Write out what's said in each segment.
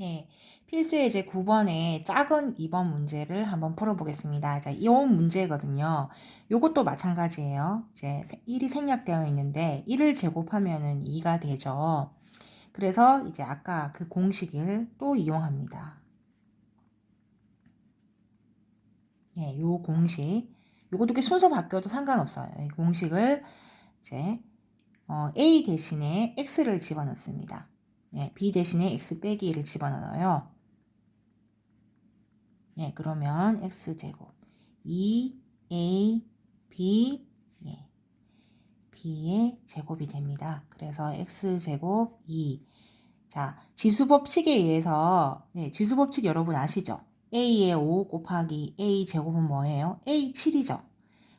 네, 필수의 이제 9번의 작은 2번 문제를 한번 풀어보겠습니다. 자, 이 문제거든요. 요것도 마찬가지예요. 이제 1이 생략되어 있는데 1을 제곱하면은 2가 되죠. 그래서 이제 아까 그 공식을 또 이용합니다. 예, 요 공식. 요것도 이렇게 순서 바뀌어도 상관없어요. 이 공식을 이제 어, A 대신에 X를 집어넣습니다. 예, B 대신에 X 빼기 1을 집어넣어요. 예, 그러면 X제곱 2A B 예, B의 제곱이 됩니다. 그래서 X제곱 2 자, 지수 법칙에 의해서 네, 지수 법칙 여러분 아시죠? A의 5 곱하기 A 제곱은 뭐예요? A 7이죠.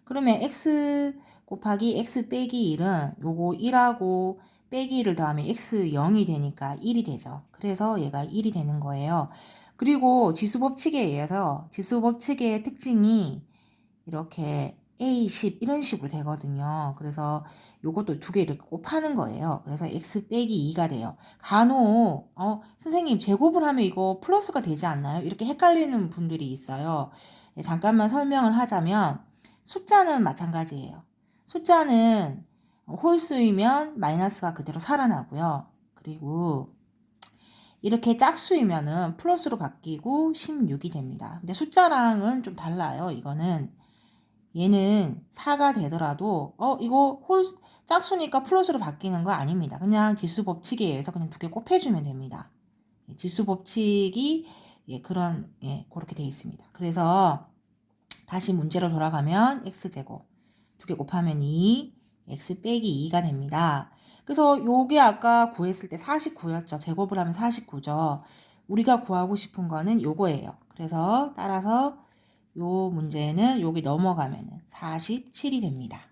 그러면 X 곱하기 X 빼기 1은 요거 1하고 빼기 1을 더하면 X 0이 되니까 1이 되죠. 그래서 얘가 1이 되는 거예요. 그리고 지수법칙에 의해서 지수법칙의 특징이 이렇게 A10 이런 식으로 되거든요. 그래서 요것도 두 개 이렇게 곱하는 거예요. 그래서 x 빼기 2가 돼요. 간혹 어, 선생님 제곱을 하면 이거 플러스가 되지 않나요? 이렇게 헷갈리는 분들이 있어요. 네, 잠깐만 설명을 하자면 숫자는 마찬가지예요. 숫자는 홀수이면 마이너스가 그대로 살아나고요. 그리고 이렇게 짝수이면은 플러스로 바뀌고 16이 됩니다. 근데 숫자랑은 좀 달라요. 이거는 얘는 4가 되더라도 어 이거 홀 짝수니까 플러스로 바뀌는 거 아닙니다. 그냥 지수 법칙에 의해서 그냥 두 개 곱해주면 됩니다. 예, 지수 법칙이 예, 그런 예, 그렇게 돼 있습니다. 그래서 다시 문제로 돌아가면 x제곱 두 개 곱하면 2 x 빼기 2가 됩니다. 그래서 요게 아까 구했을 때 49였죠. 제곱을 하면 49죠. 우리가 구하고 싶은 거는 요거예요. 그래서 따라서 요 문제는 여기 넘어가면 47이 됩니다.